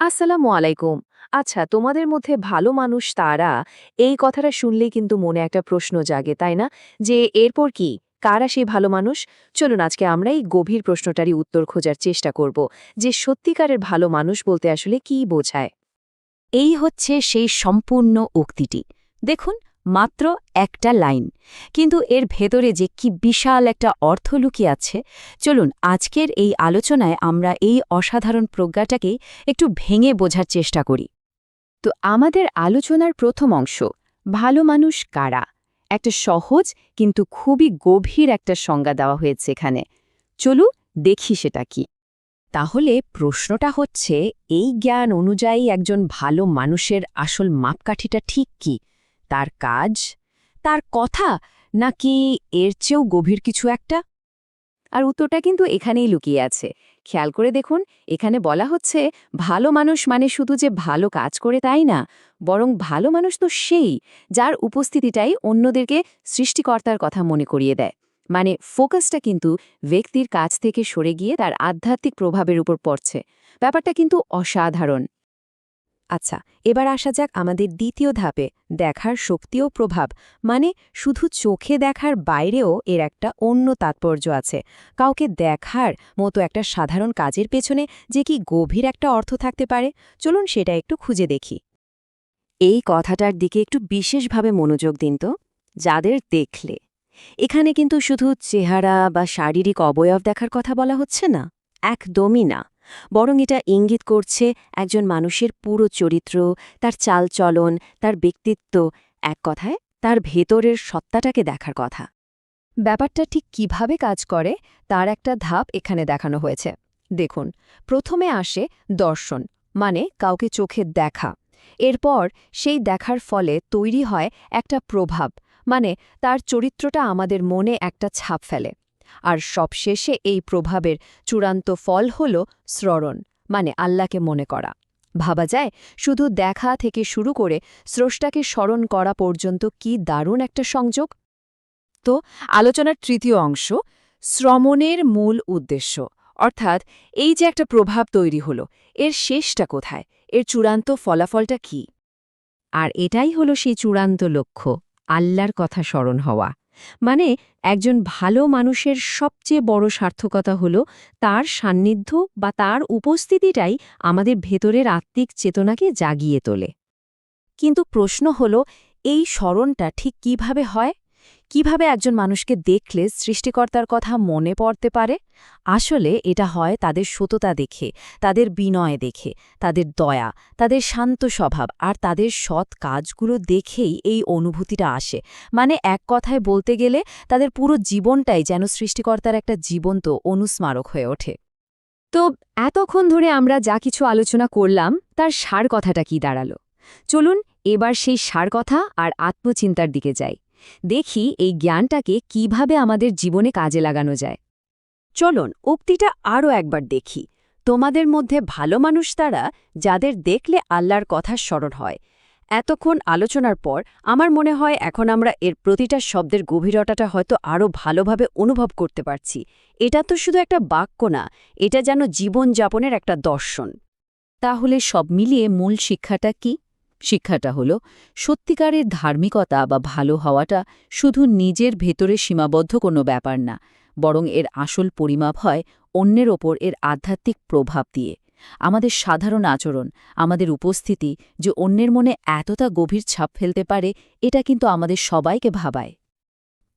আসসালামু আলাইকুম। আচ্ছা তোমাদের মধ্যে ভালো মানুষ তারা? এই কথাটা শুনলে কিন্তু মনে একটা প্রশ্ন জাগে, তাই না? যে এরপর কি? কারা সেই ভালো মানুষ? চলুন, আজকে আমরা এই গভীর প্রশ্নটারই উত্তর খোঁজার চেষ্টা করব, যে সত্যিকারের ভালো মানুষ বলতে আসলে কি বোঝায়। এই হচ্ছে সেই সম্পূর্ণ উক্তিটি। দেখুন মাত্র একটা লাইন। কিন্তু এর ভেতরে যে কি বিশাল একটা অর্থ লুকিয়ে আছে, চলুন আজকের এই আলোচনায় আমরা এই অসাধারণ প্রজ্ঞাটাকে একটু ভেঙে বোঝার চেষ্টা করি। তো আমাদের আলোচনার প্রথম অংশ, ভালো মানুষ কারা? একটা সহজ কিন্তু খুবই গভীর একটা সংজ্ঞা দেওয়া হয়েছে এখানে। চলু দেখি সেটা কি। তাহলে প্রশ্নটা হচ্ছে, এই জ্ঞান অনুযায়ী একজন ভালো মানুষের আসল মাপকাঠিটা ঠিক কি? তার কাজ, তার কথা, নাকি এর চেয়েও গভীর কিছু একটা? আর উত্তরটা কিন্তু এখানেই লুকিয়ে আছে। খেয়াল করে দেখুন, এখানে বলা হচ্ছে, ভালো মানুষ মানে শুধু যে ভালো কাজ করে তাই না, বরং ভালো মানুষ তো সেই, যার উপস্থিতিটাই অন্যদেরকে সৃষ্টিকর্তার কথা মনে করিয়ে দেয়। মানে ফোকাসটা কিন্তু ব্যক্তির কাছ থেকে সরে গিয়ে তার আধ্যাত্মিক প্রভাবের উপর পড়ছে। ব্যাপারটা কিন্তু অসাধারণ। আচ্ছা এবার আসা যাক আমাদের দ্বিতীয় ধাপে, দেখার শক্তি ও প্রভাব। মানে শুধু চোখে দেখার বাইরেও এর একটা অন্য তাৎপর্য আছে। কাউকে দেখার মতো একটা সাধারণ কাজের পেছনে যে কি গভীর একটা অর্থ থাকতে পারে? চলুন সেটা একটু খুঁজে দেখি। এই কথাটার দিকে একটু বিশেষভাবে মনোযোগ দিন তো। যাদের দেখলে। এখানে কিন্তু শুধু চেহারা বা শারীরিক অবয়ব দেখার কথা বলা হচ্ছে না। একদমই না। বরং এটা ইঙ্গিত করছে একজন মানুষের পুরো চরিত্র, তার চালচলন, তার ব্যক্তিত্ব, এক কথায় তার ভেতরের সত্তাটাকে দেখার কথা। ব্যাপারটা ঠিক কীভাবে কাজ করে তার একটা ধাপ এখানে দেখানো হয়েছে। দেখুন, প্রথমে আসে দর্শন মানে কাউকে চোখে দেখা। এরপর সেই দেখার ফলে তৈরি হয় একটা প্রভাব মানে তার চরিত্রটা আমাদের মনে একটা ছাপ ফেলে। আর সবশেষে এই প্রভাবের চূড়ান্ত ফল হল স্মরণ মানে আল্লাহকে মনে করা। ভাবা যায়, শুধু দেখা থেকে শুরু করে স্রষ্টাকে স্মরণ করা পর্যন্ত কি দারুণ একটা সংযোগ? তো, আলোচনার তৃতীয় অংশ, শ্রমণের মূল উদ্দেশ্য। অর্থাৎ, এই যে একটা প্রভাব তৈরি হলো, এর শেষটা কোথায়? এর চূড়ান্ত ফলাফলটা কি? আর এটাই হলো সেই চূড়ান্ত লক্ষ্য, আল্লাহর কথা স্মরণ হওয়া। মানে একজন ভালো মানুষের সবচেয়ে বড় সার্থকতা হল তার সান্নিধ্য বা তার উপস্থিতিটাই আমাদের ভেতরের আত্মিক চেতনাকে জাগিয়ে তোলে। কিন্তু প্রশ্ন হল, এই স্মরণটা ঠিক কীভাবে হয়? কীভাবে একজন মানুষকে দেখলে সৃষ্টিকর্তার কথা মনে পড়তে পারে? আসলে এটা হয় তাদের সততা দেখে, তাদের বিনয় দেখে, তাদের দয়া, তাদের শান্ত স্বভাব আর তাদের সৎ কাজগুলো দেখেই এই অনুভূতিটা আসে। মানে এক কথায় বলতে গেলে তাদের পুরো জীবনটাই যেন সৃষ্টিকর্তার একটা জীবন্ত অনুস্মারক হয়ে ওঠে। তো এতক্ষণ ধরে আমরা যা কিছু আলোচনা করলাম, তার সার কথাটা কি দাঁড়াল? চলুন এবার সেই সার কথা আর আত্মচিন্তার দিকে যাই। দেখি এই জ্ঞানটাকে কীভাবে আমাদের জীবনে কাজে লাগানো যায়। চলুন, উক্তিটা আরও একবার দেখি। তোমাদের মধ্যে ভালো মানুষ তারা, যাদের দেখলে আল্লাহর কথা স্মরণ হয়। এতক্ষণ আলোচনার পর আমার মনে হয় এখন আমরা এর প্রতিটা শব্দের গভীরতাটা হয়তো আরও ভালোভাবে অনুভব করতে পারছি। এটা তো শুধু একটা বাক্য না, এটা যেন জীবনযাপনের একটা দর্শন। তাহলে সব মিলিয়ে মূল শিক্ষাটা কি? শিক্ষাটা হল, সত্যিকারের ধার্মিকতা বা ভালো হওয়াটা শুধু নিজের ভেতরে সীমাবদ্ধ কোনো ব্যাপার না, বরং এর আসল পরিমাপ হয় অন্যের ওপর এর আধ্যাত্মিক প্রভাব দিয়ে। আমাদের সাধারণ আচরণ, আমাদের উপস্থিতি যে অন্যের মনে এতটা গভীর ছাপ ফেলতে পারে, এটা কিন্তু আমাদের সবাইকে ভাবায়।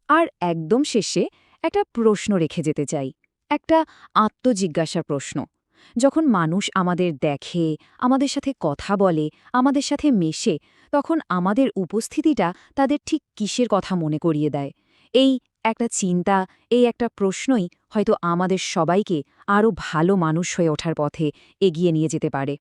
আর একদম শেষে একটা প্রশ্ন রেখে যেতে চাই, একটা আত্মজিজ্ঞাসার প্রশ্ন। যখন মানুষ আমাদের দেখে, আমাদের সাথে কথা বলে, আমাদের সাথে মেশে, তখন আমাদের উপস্থিতিটা তাদের ঠিক কিসের কথা মনে করিয়ে দেয়। এই একটা চিন্তা, এই একটা প্রশ্নই হয়তো আমাদের সবাইকে আরও ভালো মানুষ হয়ে ওঠার পথে এগিয়ে নিয়ে যেতে পারে।